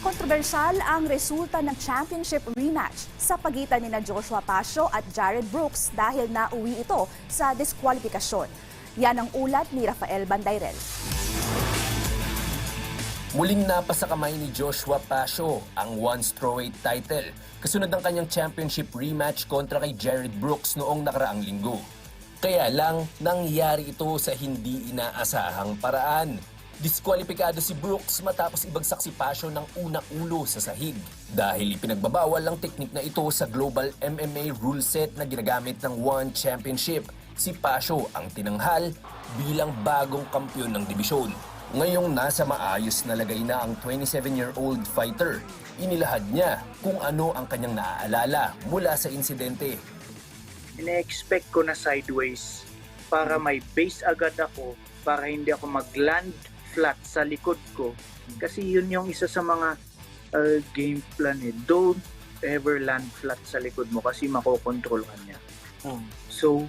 Kontrobersyal ang resulta ng championship rematch sa pagitan ni na Joshua Pasio at Jared Brooks dahil nauwi ito sa diskwalifikasyon. Yan ang ulat ni Rafael Bandayrel. Muling napasa kamay ni Joshua Pasio ang one strawweight title kasunod ng kanyang championship rematch kontra kay Jared Brooks noong nakaraang linggo. Kaya lang nangyari ito sa hindi inaasahang paraan. Diskwalipikado si Brooks matapos ibagsak si Pasio ng unang ulo sa sahig dahil ipinagbabawal ang teknik na ito sa global MMA rule set na ginagamit ng One Championship. Si Pasio ang tinanghal bilang bagong kampyon ng dibisyon. Ngayong nasa maayos na lagay na ang 27-year-old fighter, inilahad niya kung ano ang kanyang naaalala mula sa insidente. ine-expect ko na sideways para may base agad ako para hindi ako mag-land flat sa likod ko. Kasi yun yung isa sa mga uh, game plan eh. Don't ever land flat sa likod mo kasi makokontrol ka niya. Hmm. So,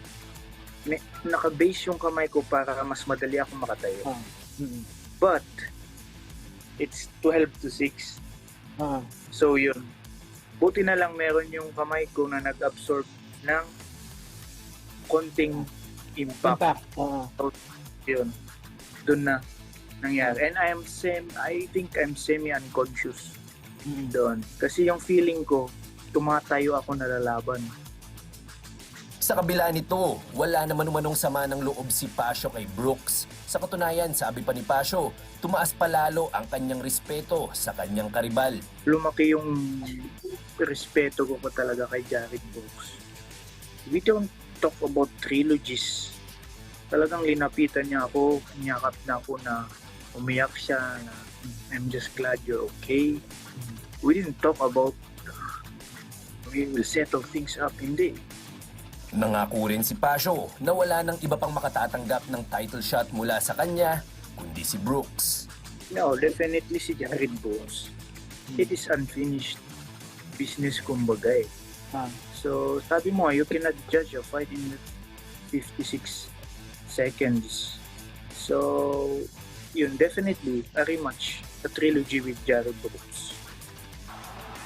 me- naka-base yung kamay ko para mas madali ako makatayo. Hmm. But, it's 12 to 6. Hmm. So, yun. Buti na lang meron yung kamay ko na nag-absorb ng konting impact. Impact. Oo. Yun. Doon na nangyari. And I am sem I think I'm semi-unconscious doon. Kasi yung feeling ko, tumatayo ako nalalaban. Sa kabila nito, wala naman umanong sama ng loob si Pasio kay Brooks. Sa katunayan, sabi pa ni Pasio, tumaas palalo ang kanyang respeto sa kanyang karibal. Lumaki yung respeto ko pa talaga kay Jared Brooks. We don't talk about trilogies. Talagang linapitan niya ako, niyakap na ako na umiyak siya na I'm just glad you're okay. We didn't talk about we will settle things up. Hindi. Nangako rin si Pasio na wala nang iba pang makatatanggap ng title shot mula sa kanya, kundi si Brooks. No, definitely si Jared Brooks. It is unfinished business kumbaga eh. Ah. So, sabi mo, you cannot judge a fight in 56 seconds. So, yun, definitely, a rematch, a trilogy with Jared Brooks.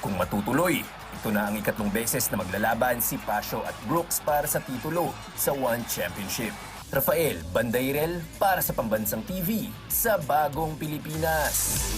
Kung matutuloy, ito na ang ikatlong beses na maglalaban si Pasio at Brooks para sa titulo sa One Championship. Rafael Bandairel para sa Pambansang TV sa Bagong Pilipinas.